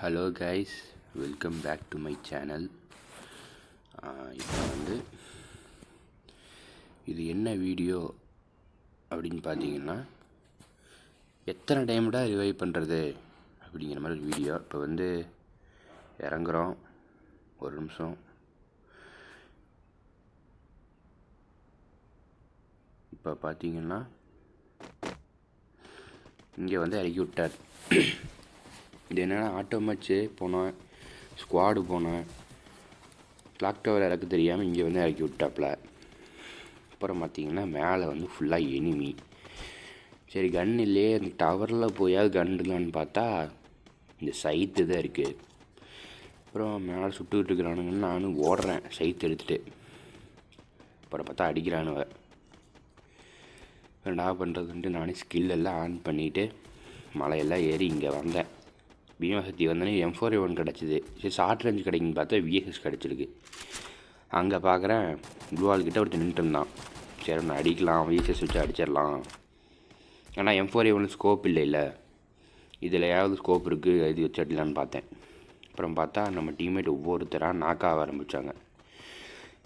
Hello guys welcome back to my channel இப்போ வந்து இது என்ன வீடியோ அப்படின்னு பார்த்தீங்கன்னா எத்தனை டைம்டா ரிவைவ் பண்ணுறது அப்படிங்கிற மாதிரி ஒரு வீடியோ இப்போ வந்து இறங்குறோம். ஒரு நிமிஷம். இப்போ பார்த்தீங்கன்னா இங்கே வந்து இறக்கி விட்டார். இது என்னென்னா ஆட்டோ மேட்ச்சு போனேன் ஸ்குவாடு போனேன். கிளாக் டவர் இறக்க தெரியாமல் இங்கே வந்து இறக்கி விட்டாப்புல அப்புறம் பார்த்தீங்கன்னா மேலே வந்து ஃபுல்லாக எனிமி சரி கன் இல்லையே அந்த டவரில் போயாவது கன் இருக்கலான்னு பார்த்தா இந்த சைத்து தான் இருக்குது அப்புறம் மேலே சுட்டுக்கிட்டு இருக்கிறானுங்கன்னு நானும் ஓடுறேன் சைத்து எடுத்துகிட்டு அப்புறம் பார்த்தா அடிக்கிறானுவ என்ன பண்ணுறதுன்ட்டு நானே ஸ்கில் எல்லாம் ஆன் பண்ணிவிட்டு மலையெல்லாம் ஏறி இங்கே வந்தேன். பீமாசக்தி வந்தோடனே எம் ஃபோர் ஒன் கிடச்சிது. சரி ஷார்ட் ரேஞ்ச் கிடைக்குன்னு பார்த்தா விஎஸ்எஸ் கிடச்சிருக்கு. அங்கே பார்க்குறேன் ப்ளூவால் கிட்ட ஒருத்தர் நின்றுட்டு இருந்தான் சரி ஒன்று அடிக்கலாம் விஎஸ்எஸ் வச்சு அடிச்சிடலாம். ஆனால் எம் ஃபோர் ஒன்று ஸ்கோப் இல்லைல்ல ஏதாவது ஸ்கோப் இருக்குது இது வச்சு அடிக்கலான்னு பார்த்தேன். அப்புறம் பார்த்தா நம்ம டீம்மேட் ஒவ்வொருத்தராக நாக்காக ஆரம்பித்தாங்க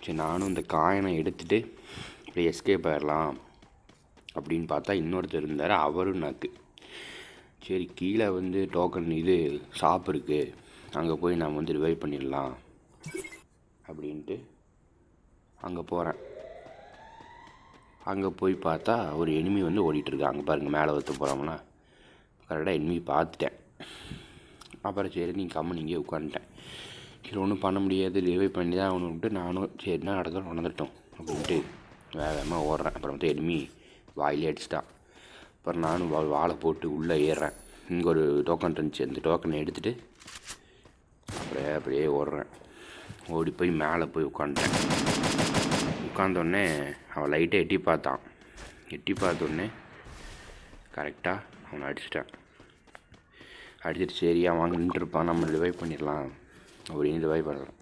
சரி நானும் இந்த காயினை எடுத்துகிட்டு இப்படி எஸ்கேப் ஆயிடலாம் அப்படின்னு பார்த்தா இன்னொருத்தர் இருந்தார் அவரும் நாக்கு சரி கீழே வந்து டோக்கன் இது ஷாப் இருக்குது அங்கே போய் நாம் வந்து ரிவைவ் பண்ணிடலாம் அப்படின்ட்டு அங்கே போகிறேன் அங்கே போய் பார்த்தா ஒரு எனிமி வந்து ஓடிட்டுருக்கு அங்கே பாருங்கள் மேலே ஒருத்த போகிறோம்னா கரெக்டாக எனிமி பார்த்துட்டேன். அப்புறம் சரி நீங்கள் கம்மன் இங்கே உட்காந்துட்டேன். சரி ஒன்றும் பண்ண முடியாது. ரிவைவ் பண்ணி தான் அவனுன்ட்டு நானும் சரி என்ன நடந்தாலும் நடந்துட்டோம் அப்படின்ட்டு வேகமாக ஓடுறேன். அப்புறம் வந்து எனிமி வாயிலே அடிச்சிட்டான். அப்புறம் நானும் வா வாழை போட்டு உள்ளே ஏறுறேன். இங்கே ஒரு டோக்கன் இருந்துச்சு. அந்த டோக்கனை எடுத்துகிட்டு அப்படியே அப்படியே ஓடுறேன். ஓடி போய் மேலே போய் உட்காந்துட்டேன். உட்காந்தோடனே அவன் லைட்டை எட்டி பார்த்தான். எட்டி பார்த்தோடனே கரெக்டாக அவனை அடிச்சிட்டான். அடிச்சிட்டு சரி அவன் அங்கே நின்றுருப்பான் நம்ம ரிவைவ் பண்ணிடலாம். அப்படின்னு ரிவைவ் பண்ணுறான்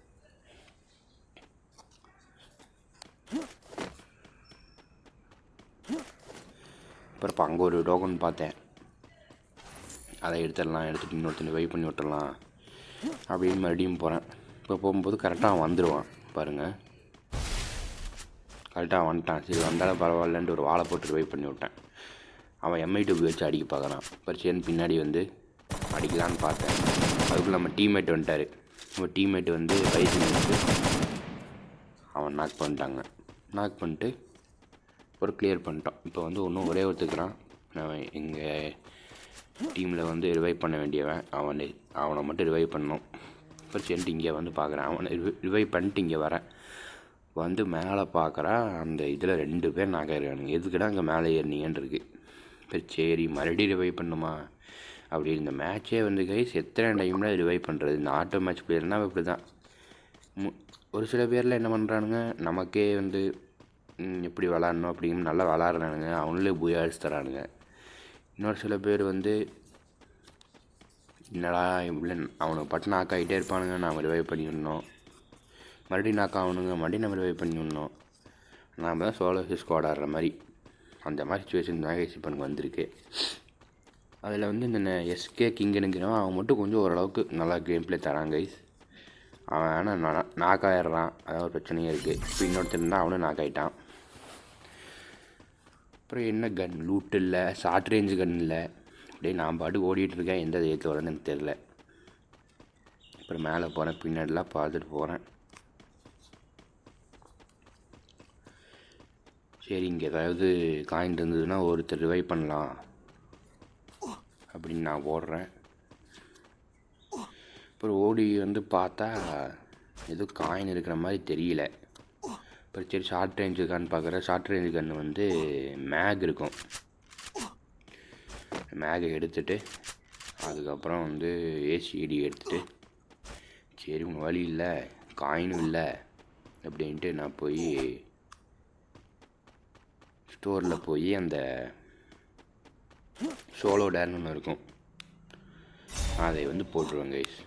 அப்புறம் இப்போ அங்கே ஒரு டோக்கன் பார்த்தேன். அதை எடுத்துடலாம் எடுத்துகிட்டு இன்னொருத்தனை வெயிட் பண்ணி விட்டுடலாம் அப்படின்னு மறுபடியும் போகிறேன் இப்போ போகும்போது கரெக்டாக அவன் வந்துடுவான் பாருங்கள் கரெக்டாக வந்துட்டான். சரி வந்தாலும் பரவாயில்லன்ட்டு ஒரு வாழை போட்டு வெயிட் பண்ணி விட்டேன். அவன் எம்ஐ டூ வச்சு அடிக்க பார்க்குறான். பரிச்சைன்னு பின்னாடி வந்து அடிக்கலான்னு பார்த்தேன். அதுக்குள்ளே நம்ம டீம்மேட் வந்துட்டார். நம்ம டீம்மேட் வந்து வயசு வந்து அவன் நாக் பண்ணிட்டாங்க. நாக் பண்ணிட்டு ஒரு கிளியர் பண்ணிட்டோம். இப்போ வந்து ஒன்றும் ஒரே ஒருத்துக்கிறான் அவன் எங்கள் டீமில் வந்து ரிவைவ் பண்ண வேண்டியவன். அவனை அவனை மட்டும் ரிவைவ் பண்ணணும். அப்புறம் சென்ட்டு இங்கே வந்து பார்க்குறேன். அவனை ரிவைவ் பண்ணிட்டு இங்கே வரேன் வந்து மேலே பார்க்குறான் அந்த இதில் ரெண்டு பேர் நாங்கள் இருக்கானுங்க. எதுக்குடா அங்கே மேலே ஏறினீங்கன்னு இருக்கு. சரி சரி மறுபடியும் ரிவைவ் பண்ணுமா? அப்படி இந்த மேட்ச்சே வந்து கைஸ் எத்தனை டைமில் ரிவைவ் பண்ணுறது இந்த ஆட்டோ மேட்ச் பிளேயர்னால் இப்படி தான் ஒரு சில பேரில் என்ன பண்ணுறானுங்க நமக்கே வந்து எப்படி விளாட்ணும் அப்படிங்கிற நல்லா விளாட்றானுங்க. அவங்களே பூயா அடிச்சு தரானுங்க. இன்னொரு சில பேர் வந்து என்னடா இப்படி அவனுக்கு பட்டு நாக் ஆகிட்டே இருப்பானுங்க நாம் ரிவைவ் பண்ணிடணும் மறுபடியும் நாக் ஆகணுங்க மறுபடியும் நம்ம ரிவைவ் பண்ணிடணும் நாம் தான் சோலோ ஸ்குவாட் ஆடுற மாதிரி. அந்த மாதிரி சுச்சுவேஷன் தான் கைஸ் இப்போ எனக்கு வந்திருக்கு. அதில் வந்து இந்த எஸ்கே கிங்கனுங்கிறவன் அவன் மட்டும் கொஞ்சம் ஓரளவுக்கு நல்லா கேம் பிளே தரான் கைஸ் அவன் ஆனால் நாக்காயிடுறான் அதான் ஒரு பிரச்சனையும் இருக்குது இப்போ இன்னொருத்தர் தான் அவனும் நாக்காயிட்டான் அப்புறம் என்ன கன் லூட் இல்லை ஷார்ட் ரேஞ்சு கன் இல்லை. அப்படியே நான் பாட்டு ஓடிட்டுருக்கேன் எந்த தையத்தில் வரேன்னு எனக்கு தெரில அப்புறம் மேலே போகிறேன் பின்னாடிலாம் பார்த்துட்டு போகிறேன் சரி இங்கே ஏதாவது காயின் இருந்ததுன்னா ஒருத்தர் ரிவைவ் பண்ணலாம். அப்படின்னு நான் ஓடுறேன். அப்புறம் ஓடி வந்து பார்த்தா எதுவும் காயின் இருக்கிற மாதிரி தெரியல. அப்புறம் சரி ஷார்ட் ரேஞ்சு இருக்கான்னு பார்க்குறேன் ஷார்ட் ரேஞ்சு கன் வந்து மேக் இருக்கும். மேகை எடுத்துட்டு அதுக்கப்புறம் வந்து ஏசிடி எடுத்துகிட்டு சரி உங்கள் வழி இல்லை காயினும் இல்லை அப்படின்ட்டு நான் போய் ஸ்டோரில் போய் அந்த சோலோ டேர்னு ஒன்று இருக்கும். அதை வந்து போட்டுருவேன் கைஸ்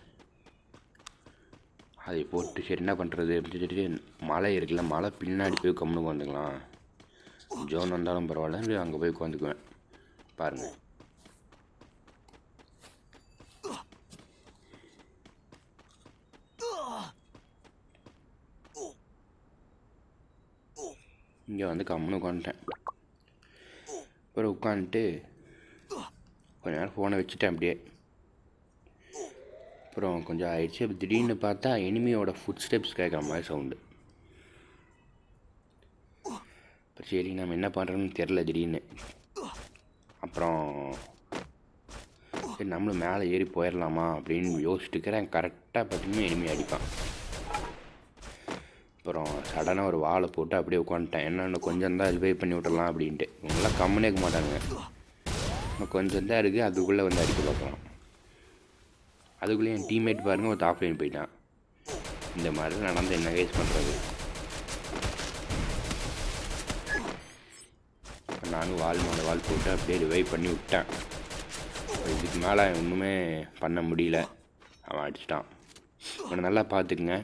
அதை போட்டு சரி என்ன பண்ணுறது அப்படின்னு சொல்லிட்டு மழை இருக்குல்ல மழை பின்னாடி போய் கம்முன்னு உட்காந்துக்கலாம் ஜோன் வந்தாலும் பரவாயில்ல அங்கே போய் உட்காந்துக்குவேன் பாருங்கள் இங்கே வந்து கம்முன்னு உட்காந்துட்டேன் அப்புறம் உட்காந்துட்டு கொஞ்ச நேரம் ஃபோனை வச்சுட்டேன் அப்படியே. அப்புறம் கொஞ்சம் ஆயிடுச்சு. அப்போ திடீர்னு பார்த்தா எனிமியோட ஃபுட் ஸ்டெப்ஸ் கேட்குற மாதிரி சவுண்டு இப்போ சரி நம்ம என்ன பண்ணுறோன்னு தெரில திடீர்னு. அப்புறம் சரி நம்மளும் மேலே ஏறி போயிடலாமா அப்படின்னு யோசிச்சுட்டுக்கிறேன் கரெக்டாக பார்த்தீங்கன்னா எனிமி அடிப்பான். அப்புறம் சடனாக ஒரு வாழை போட்டு அப்படியே உட்காந்துட்டேன். என்னென்ன கொஞ்சம் தான் ரிவைவ் பண்ணி விட்டுடலாம் அப்படின்ட்டு. இவங்களாம் கம்முனே இருக்க மாட்டாங்க கொஞ்சம் தான் இருக்குது அதுக்குள்ளே வந்து அடிக்க பார்க்கலாம். அதுக்குள்ளே என் டீம்மேட் பாருங்கள் ஒரு ஆஃப்லைன் போயிட்டான். இந்த மாதிரி நடந்து என்ன கேஸ் பண்ணுறது நானும் வால் மேலே வால் போட்டு அப்படியே ரிவைவ் பண்ணி விட்டேன். இதுக்கு மேலே ஒன்றுமே பண்ண முடியல. அவன் அடிச்சிட்டான். அவனை நல்லா பார்த்துக்குங்க.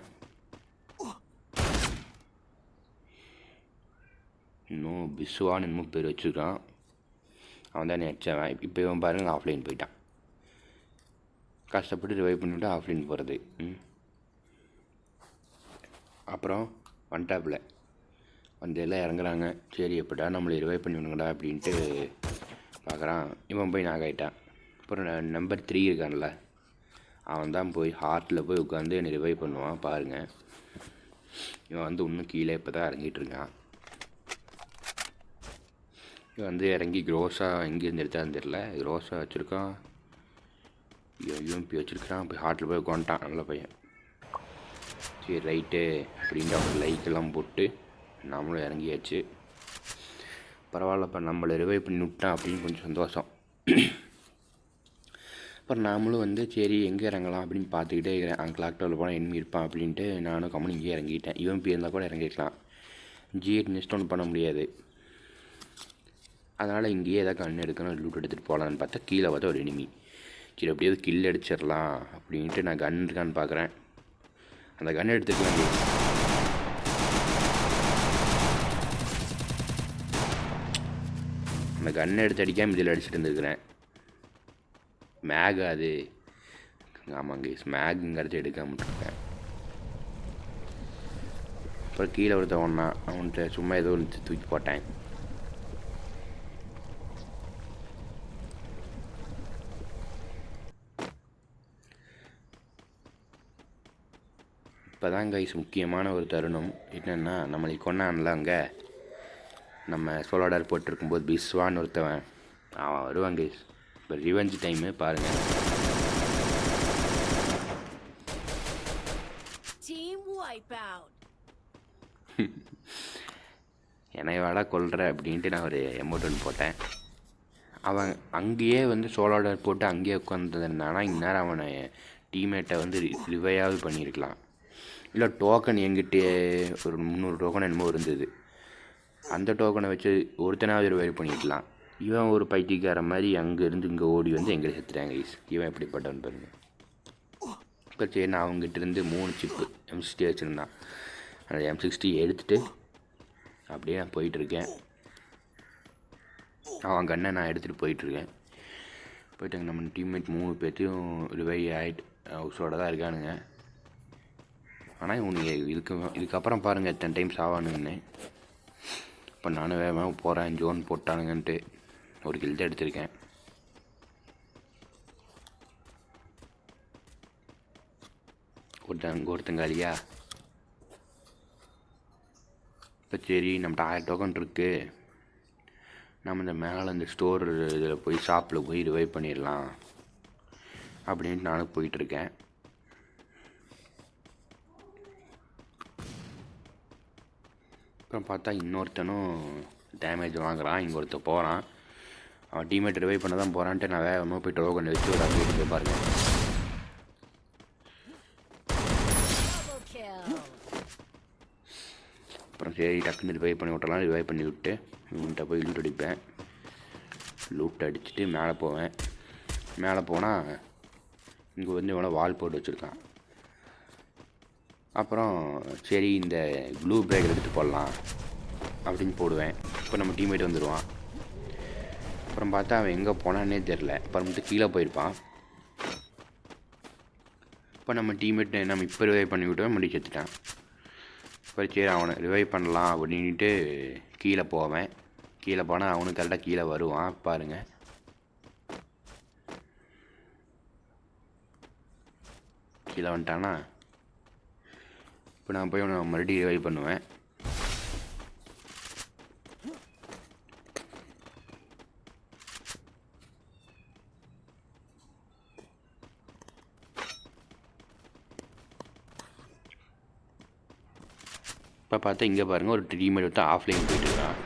இன்னும் பிஸ்வான்னு இன்னும் பேர் வச்சுருக்கான். அவன் தான் அடிச்சவன் இப்போ இவன் பாருங்க ஆஃப்லைன் போயிட்டான். கஷ்டப்பட்டு ரிவைவ் பண்ணிவிட்டு ஆஃப்லைன் போகிறது ம். அப்புறம் வந்துட்டாப்புல வந்து எல்லாம் இறங்குறாங்க. சரி எப்படா நம்மளை ரிவைவ் பண்ணி விடுங்கடா அப்படின்ட்டு பார்க்குறான் இவன் போய் நாக் ஆகிட்டான் அப்புறம் நம்பர் த்ரீ இருக்கான்ல. அவன் தான் போய் ஹார்ட்டில் போய் உட்காந்து என்னை ரிவைவ் பண்ணுவான். பாருங்கள் இவன் வந்து இன்னும் கீழே இப்போ தான் இறங்கிட்டு இருக்கான். இவன் வந்து இறங்கி க்ரோஸாக எங்கேருந்து எடுத்தான்னு தெரில க்ரோஸாக வச்சுருக்கான். யூஎம்பி வச்சுருக்கிறான். போய் ஹார்ட்டில் போய் உட்காந்துட்டான் நல்ல பையன். சரி ரைட்டு அப்படின்ட்டு அவன் லைக்கெல்லாம் போட்டு நம்மளும் இறங்கியாச்சு. பரவாயில்லப்பா நம்மளை ரிவைவ் பண்ணி விட்டான் அப்படின்னு கொஞ்சம் சந்தோஷம். அப்புறம் நாமளும் வந்து சரி எங்கே இறங்கலாம் அப்படின்னு பார்த்துக்கிட்டே இருக்கிறேன். அங்கே கிளாக் போனால் எனிமி இருப்பான் அப்படின்ட்டு நானும் கம்மன் இங்கேயே இறங்கிட்டேன். யூஎம்பி இருந்தால் கூட இறங்கிக்கலாம் ஜிஎட் நெஸ்ட் ஒன்று பண்ண முடியாது. அதனால் இங்கேயே ஏதாவது கண்ணு எடுக்கணும் லூட் எடுத்துகிட்டு போகலான்னு பார்த்தா கீழே பார்த்தா ஒரு எனிமி சரி அப்படியே கில் அடிச்சிடலாம் அப்படின்ட்டு நான் கன் இருக்கான்னு பார்க்குறேன். அந்த கன் எடுத்துக்கலாம் அந்த கன்னை எடுத்து அடிக்காமல் இதில் அடிச்சுட்டு இருந்துருக்குறேன். மேக் அது. ஆமாங்க ஸ்மேக்குங்கிறது எடுக்காமல் இருக்கேன் அப்புறம் கீழே ஒருத்தன் ஒன்றான் அவன்கிட்ட சும்மா ஏதோ ஒன்று தூக்கி போட்டேன். இப்போ தான் கைஸ் முக்கியமான ஒரு தருணம். என்னென்னா நம்மளை கொண்டான்ல அங்கே. நம்ம சோலாடார் போட்டிருக்கும்போது பிஸ்வான்னு ஒருத்தவன் அவன் வருவான் கைஸ் இப்போ ரிவெஞ்ச் டைமு பாருங்கள். என்னை வாடா கொல்ற அப்படின்ட்டு நான் ஒரு எமோட்டன் போட்டேன். அவன் அங்கேயே வந்து சோலாடார் போட்டு அங்கேயே உட்காந்துருந்தானா இந்நேரம் அவனை டீம்மேட்டை வந்து ரிவையாவது பண்ணியிருக்கலாம். இல்லை டோக்கன் எங்கிட்ட ஒரு முந்நூறு டோக்கன் என்னமோ இருந்தது. அந்த டோக்கனை வச்சு ஒருத்தனாவது ரிவைவ் பண்ணிக்கலாம் இவன் ஒரு பைத்தியக்கார மாதிரி அங்கேருந்து இங்கே ஓடி வந்து எங்களை செத்துட்டாங்க ஐஸ் இவன் எப்படிப்பட்டவன் பாருங்க. இப்போ சரி நான் அவங்ககிட்ட இருந்து மூணு சிப்பு எம் சிக்ஸ்டி வச்சுருந்தான். அந்த எம் சிக்ஸ்டி எடுத்துகிட்டு அப்படியே நான் போயிட்டுருக்கேன். அவன் கண்ணை நான் எடுத்துகிட்டு போயிட்டுருக்கேன். போயிட்டு நம்ம டீம்மேட் மூணு பேர்த்தையும் ரிவை ஆகிட்டு ஹவுஸோட தான் இருக்கானுங்க. ஆனால் இவனுங்க இதுக்கு இதுக்கப்புறம் பாருங்கள் எத்தனை டைம்ஸ் ஆவானுங்கன்னு இப்போ நானும் வேகமாக போகிறேன் ஜோன் போட்டானுங்கன்ட்டு. ஒரு கில்ட் எடுத்திருக்கேன். ஒருத்தங்க ஒருத்தங்காலியா இப்போ சரி நம்மகிட்ட ஆயிரம் டோக்கன் இருக்குது நம்ம இந்த மேலே இந்த ஸ்டோர் இதில் போய் ஷாப்பில் போய் ரிவைவ் பண்ணிடலாம். அப்படின்ட்டு நானும் போயிட்டுருக்கேன் அப்புறம் பார்த்தா இன்னொருத்தனும் டேமேஜ் வாங்குறான். இங்கே ஒருத்தன் போகிறான் அவன் டீமேட் ரிவைவ் பண்ண தான் போகிறான்ட்டு நான் வேகமாக போய் டோக்கன் வச்சு ஒரு அப்படியே போய் பாருங்க. அப்புறம் சரி டக்குன்னு ரிவைவ் பண்ணி விட்டலாம் ரிவைவ் பண்ணி விட்டு இவன்கிட்ட போய் லூட் அடிப்பேன். லூட் அடிச்சுட்டு மேலே போவேன். மேலே போனால் இங்கே வந்து இவனை வால் போட்டு வச்சுருக்கான். அப்புறம் சரி இந்த க்ளூ பிரேக் எடுத்துகிட்டு போடலாம் அப்படின்னு போடுவேன். இப்போ நம்ம டீம்மேட் வந்துடுவான் அப்புறம் பார்த்தா அவன் எங்கே போனான்னே தெரில அப்புறமேட்டு கீழே போயிருப்பான். இப்போ நம்ம டீம்மேட் நம்ம இப்போ ரிவைவ் பண்ணி விட்டோம் முடி செத்துட்டான். அப்புறம் சரி அவனை ரிவைவ் பண்ணலாம் அப்படின்ட்டு கீழே போவேன். கீழே போனால் அவனும் கரெக்டாக கீழே வருவான். பாருங்கள் கீழே வந்துட்டானா? இப்போ நான் போய் நான் மறுபடியும் ரிவைவ் பண்ணுவேன். இப்போ பார்த்தா இங்கே பாருங்கள் ஒரு டீமேட் வந்து ஆஃப்லைன் போயிட்டு இருக்கான்.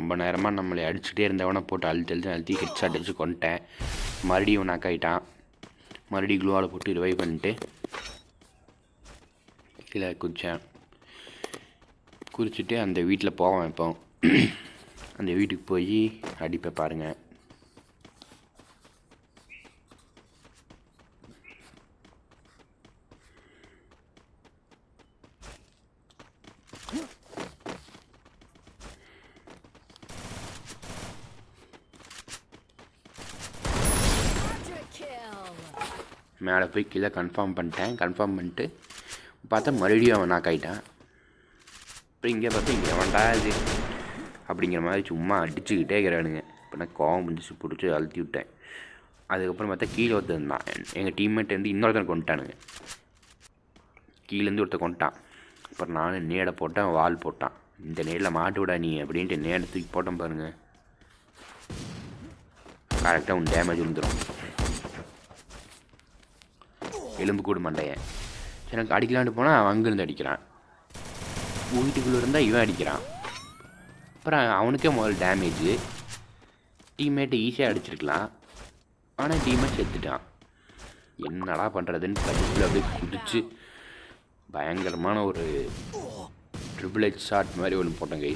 ரொம்ப நேரமாக நம்மளை அடிச்சுட்டே இருந்தவனை போட்டு அழுத்தி அழுத்தி அழுத்தி ஹெட் ஷாட் அடிச்சு கொண்டுட்டேன் மறுபடியும் நாக் ஆகிட்டான் மறுபடியும் க்ளூவால் போட்டு ரிவைவ் பண்ணிட்டு கீழே குதித்தேன் குறிச்சிட்டு அந்த வீட்டில் போவேன் இப்போ. அந்த வீட்டுக்கு போய் அடிப்பை பாருங்கள் மேலே போய் கீழே கன்ஃபார்ம் பண்ணிட்டேன். கன்ஃபார்ம் பண்ணிட்டு பார்த்தா மறுபடியும் அவன் நாக் ஆகிட்டான் அப்புறம் இங்கே பார்த்தா இங்கே வேண்டா இது அப்படிங்கிற மாதிரி சும்மா அடிச்சுக்கிட்டே இருக்கிறானுங்க. இப்போ நான் கோவம் முடிச்சு பிடிச்சி அழுத்தி விட்டேன். அதுக்கப்புறம் பார்த்தா கீழே ஒருத்தன் தான் எங்கள் டீம்மேட் வந்து இன்னொருத்தன் கொண்டுட்டானுங்க. கீழேருந்து ஒருத்தன் கொண்டுட்டான். அப்புறம் நானும் நேடை போட்டேன் வால் போட்டான். இந்த நேரில் மாட்டு விடா நீ அப்படின்ட்டு நேடை தூக்கி போட்டேன் பாருங்கள் கரெக்டாக உன் டேமேஜ் விழுந்துடும் எலும்பு கூடு மண்டையன் எனக்கு அடிக்கலான்னு போனால் அவன் அங்கேருந்து அடிக்கிறான். வீட்டுக்குள்ளே இருந்தால் இவன் அடிக்கிறான். அப்புறம் அவனுக்கே முதல் டேமேஜு டீம்மேட்டை ஈஸியாக அடிச்சிருக்கலாம். ஆனால் டீம்மேட் செத்துட்டான். என்னடா பண்ணுறதுன்னு கடைசியில் அப்படியே குதிச்சு பயங்கரமான ஒரு ட்ரிபிள் ஹெச் ஷாட் மாதிரி ஒன்று போட்டேன் கை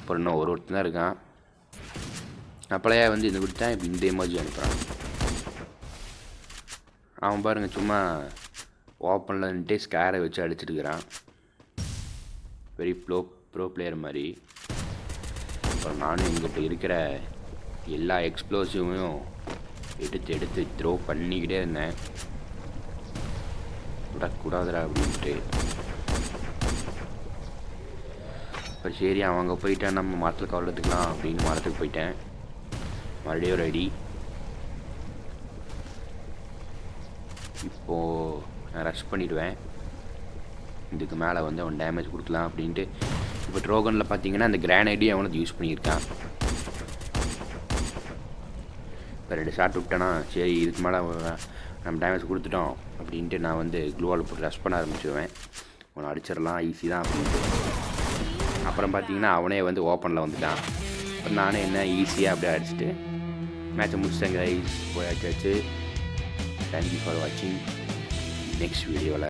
அப்புறம் இன்னும் ஒரு ஒருத்தன் தான் இருக்கான். அப்பளையா வந்து இந்த கொடுத்தா இப்போ இந்த எமோஜி அனுப்புகிறான் அவன் பாருங்கள் சும்மா ஓப்பனில் நின்றுட்டே ஸ்கேரை வச்சு அடிச்சிருக்கிறான் வெரி ப்ளோ ப்ரோ பிளேயர் மாதிரி. அப்புறம் நானும் எங்கிட்ட இருக்கிற எல்லா எக்ஸ்ப்ளோசிவையும் எடுத்து எடுத்து த்ரோ பண்ணிக்கிட்டே இருந்தேன். விடக்கூடாதுடா அப்படின்ட்டு. அப்புறம் சரி அவங்க போயிட்டேன் நம்ம மரத்தில் கவலத்துக்கலாம் எடுத்துக்கலாம் அப்படின்னு மரத்துக்கு போயிட்டேன். மறுபடியும் ஒரு இப்போது நான் ரஷ் பண்ணிவிடுவேன் இதுக்கு மேலே வந்து அவன் டேமேஜ் கொடுக்கலாம் அப்படின்ட்டு. இப்போ ட்ரோகனில் பார்த்தீங்கன்னா அந்த கிரானைடையும் அவனுக்கு யூஸ் பண்ணியிருக்கான். இப்போ ரெண்டு ஷாட் விட்டேன்னா சரி இதுக்கு மேலே நம்ம டேமேஜ் கொடுத்துட்டோம் அப்படின்ட்டு நான் வந்து க்ளூவால் போட்டு ரஷ் பண்ண ஆரம்பிச்சிடுவேன் அவனை அடிச்சிடலாம் ஈஸி தான் அப்படின்ட்டு. அப்புறம் பார்த்தீங்கன்னா அவனே வந்து ஓப்பனில் வந்துட்டான். அப்புறம் நானே என்ன ஈஸியாக அப்படியே அடிச்சுட்டு மேட்சை முடிச்சிட்டேங்க போயாச்சு Thank you for watching. Next video